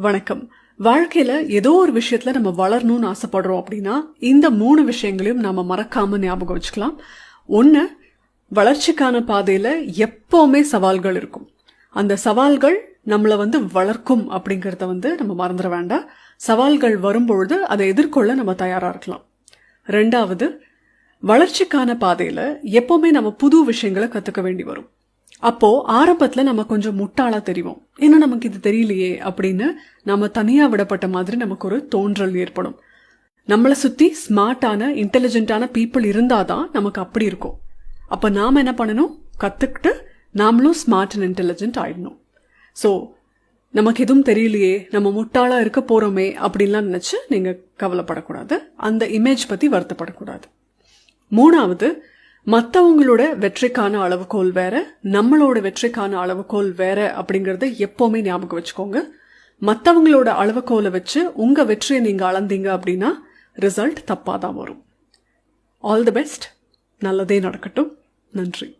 வணக்கம். வாழ்க்கையில ஏதோ ஒரு விஷயத்துல நம்ம வளரணும்னு ஆசைப்படுறோம் அப்படின்னா இந்த மூணு விஷயங்களையும் நாம மறக்காம ஞாபகம் வச்சுக்கலாம். ஒன்று வளர்ச்சிக்கான பாதையில எப்பவுமே சவால்கள் இருக்கும். அந்த சவால்கள் நம்மளை வந்து வளர்க்கும் அப்படிங்கிறத வந்து நம்ம மறந்துட வேண்டாம். சவால்கள் வரும்பொழுது அதை எதிர்கொள்ள நம்ம தயாரா இருக்கலாம். ரெண்டாவது வளர்ச்சிக்கான பாதையில எப்பவுமே நம்ம புது விஷயங்களை கத்துக்க வேண்டி வரும். அப்போ ஆரம்பத்துல நம்ம கொஞ்சம் முட்டாளா தெரியும் ஏன்னா நமக்கு இது தெரியலையே அப்படின்னு நம்ம தனியா விடப்பட்ட மாதிரி நமக்கு ஒரு தோன்றல் ஏற்படும். நம்மளை சுத்தி ஸ்மார்ட்டான இன்டெலிஜென்ட்டான பீப்புள் இருந்தாதான் நமக்கு அப்படி இருக்கும். அப்ப நாம என்ன பண்ணணும்? கத்துக்கிட்டு நாமளும் ஸ்மார்ட் அண்ட் இன்டெலிஜென்ட் ஆயிடணும். ஸோ நமக்கு எதுவும் தெரியலையே நம்ம முட்டாளா இருக்க போறோமே அப்படின்லாம் நினைச்சு நீங்க கவலைப்படக்கூடாது. அந்த இமேஜ் பத்தி வருத்தப்படக்கூடாது. மூணாவது மற்றவங்களோட வெற்றிக்கான அளவுகோல் வேற நம்மளோட வெற்றிக்கான அளவுகோல் வேற அப்படிங்கறத எப்பவுமே ஞாபகம் வச்சுக்கோங்க. மற்றவங்களோட அளவுகோலை வச்சு உங்க வெற்றியை நீங்க அளந்தீங்க அப்படின்னா ரிசல்ட் தப்பாதான் வரும். ஆல் தி பெஸ்ட் நல்லதே நடக்கட்டும். நன்றி.